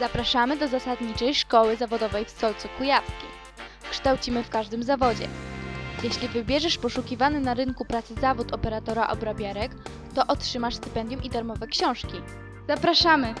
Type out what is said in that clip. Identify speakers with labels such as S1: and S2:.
S1: Zapraszamy do zasadniczej szkoły zawodowej w Solcu Kujawskim. Kształcimy w każdym zawodzie. Jeśli wybierzesz poszukiwany na rynku pracy zawód operatora obrabiarek, to otrzymasz stypendium i darmowe książki.
S2: Zapraszamy!